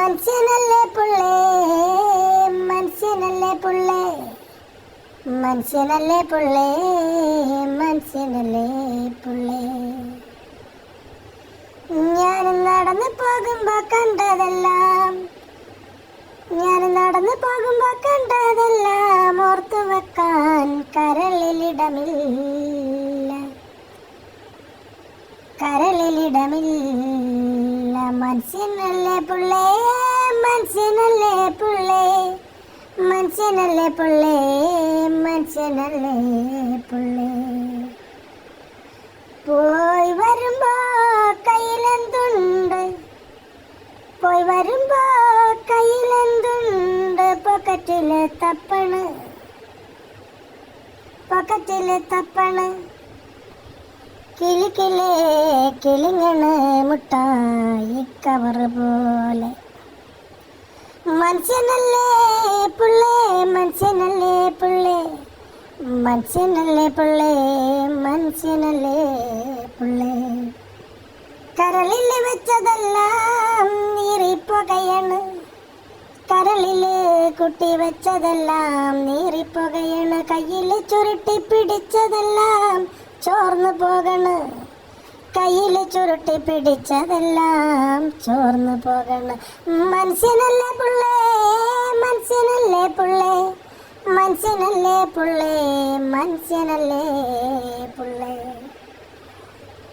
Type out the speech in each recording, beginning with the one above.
മനുഷ്യനല്ലേ പുള്ളേ? മനുഷ്യനല്ലേ പുള്ളേ? മനുഷ്യനല്ലേ പുള്ളേ? മനുഷ്യനല്ലേ പുള്ളേ? ഞാൻ നടന്നു പോകുമ്പോ കണ്ടതെല്ലാം. ഞാൻ നടന്നു പോകുമ്പോ കണ്ടതെല്ലാം. ഓർത്തു വെക്കാൻ കരളിലിടമില്ല കരളിലിടമില്ല. മനുഷ്യനല്ലേ പുള്ളേ? മനുഷ്യനല്ലേ പുള്ളേ? മനുഷ്യനല്ലേ പുള്ളേ? മനുഷ്യനല്ലേ പുള്ളേ? പോയി വരുമ്പോ കയ്യിലെന്തുണ്ട്? പോയി വരുമ്പോ കയ്യിലെന്തുണ്ട്? പൊക്കറ്റിലെ തപ്പണ്. പൊക്കറ്റിലെ തപ്പണ്. കിളിക്കിലേ കിളിങ്ങണ് മുട്ടായി കവറ് പോലെ. മനുഷ്യനല്ലേ പുള്ളേ മനുഷ്യനല്ലേ പുള്ളേ? മനുഷ്യനല്ലേ പുള്ളേ മനുഷ്യനല്ലേ പുള്ളേ? കരളിൽ വെച്ചതെല്ലാം നീറിപ്പുകയാണ്. കരളിൽ കുട്ടി വെച്ചതെല്ലാം നീറിപ്പുകയാണ്. കയ്യിൽ ചുരുട്ടി പിടിച്ചതെല്ലാം ചോർന്നു പോകണ്. കയ്യിൽ ചുരുട്ടി പിടിച്ചതെല്ലാം ചോർന്നു പോകണ്. മനുഷ്യനല്ലേ പുള്ളേ? മനുഷ്യനല്ലേ പുള്ളേ? മനുഷ്യനല്ലേ പുള്ളേ? മനുഷ്യനല്ലേ പുള്ളേ?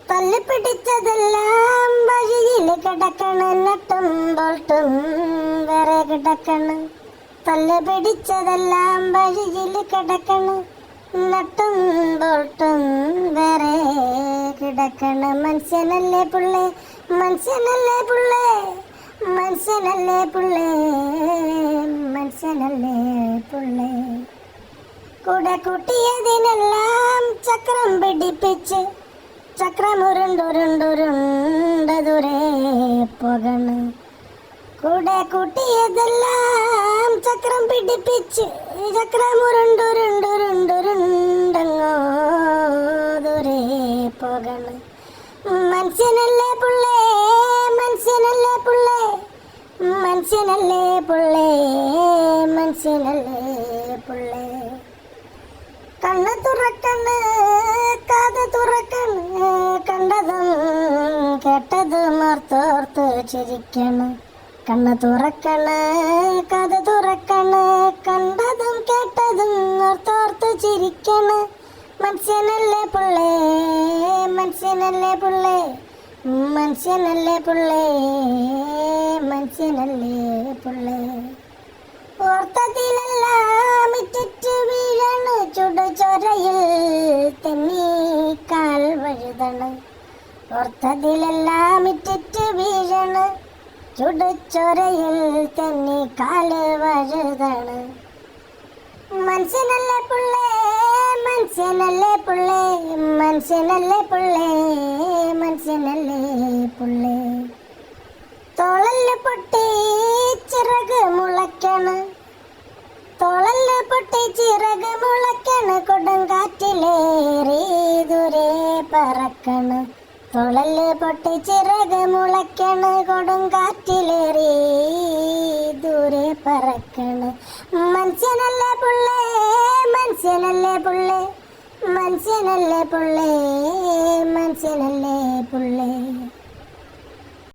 തല്ലിപ്പിടിച്ചതെല്ലാം വഴിയിൽ കിടക്കണ്. നട്ടും ബോൾട്ടും വേറെ കിടക്കണ്. തല്ല് പിടിച്ചതെല്ലാം വഴിയിൽ കിടക്കണ്. നട്ടും ബോൾട്ടും വേറെ. കിടക്കണ് മനുഷ്യനല്ലേ പുള്ളേ? മനുഷ്യനല്ലേ പുള്ളേ? മനുഷ്യനല്ലേ പുള്ളേ? മനുഷ്യനല്ലേ പുള്ളേ? കൂടെ കൂട്ടിയതിനെല്ലാം ചക്രം പിടിപ്പിച്ച് ചക്രമുരുണ്ടുരുണ്ടുരുണ്ട ദൂരെ പോകണ്. കൂടെ കൂട്ടിയതെല്ലാം ചക്രം പിടിപ്പിച്ച് ചക്രമുരുണ്ടുരുണ്ടുരുണ്ടുരുണ്ടങ്ങോ മനുഷ്യനല്ലേ പുള്ളേ? മനുഷ്യനല്ലേ പുള്ളേ? കണ്ണ് തുറക്കണ് കാത് തുറക്കണ് കണ്ടതും കേട്ടതും ഓർത്തോർത്ത് ചിരിക്കണം. കണ്ണ് തുറക്കണ് കഥ തുറക്കണ് കണ്ടതും കേട്ടതും ഓർത്തോർത്ത് ചിരിക്കണ്. മനുഷ്യനല്ലേ പുള്ളേ? മനുഷ്യനല്ലേ പുള്ളേ? മനുഷ്യനല്ലേ പുള്ളേ? മനുഷ്യനല്ലേ പുള്ളേ? ഓർത്തതിലെല്ലാം ഇറ്റിറ്റ് വീഴണ്. ചുടുചൊരയിൽ തെന്നി കാൽ വഴുതണ്. ഓർത്തതിലെല്ലാം ഇറ്റിറ്റ് വീഴണ്. ചുടുചൊരയിൽ തെന്നി കാൽ വഴുതണ്. മനുഷ്യനല്ലേ പുള്ളേ? മനുഷ്യനല്ലേ പുള്ളേ? മനുഷ്യനല്ലേ പുള്ളേ? മനുഷ്യനല്ലേ പുള്ളേ? പറക്കണ് തുളൽ പൊട്ടി ചിറക് മുളയ്ക്കണ്. കൊടുങ്കാറ്റിലേറി ദൂരെ പറക്കണ്. മനുഷ്യനല്ലേ പുള്ളേ മനുഷ്യനല്ലേ പുള്ളേ. മനുഷ്യനല്ലേ പുള്ളേ മനുഷ്യനല്ലേ പുള്ളേ.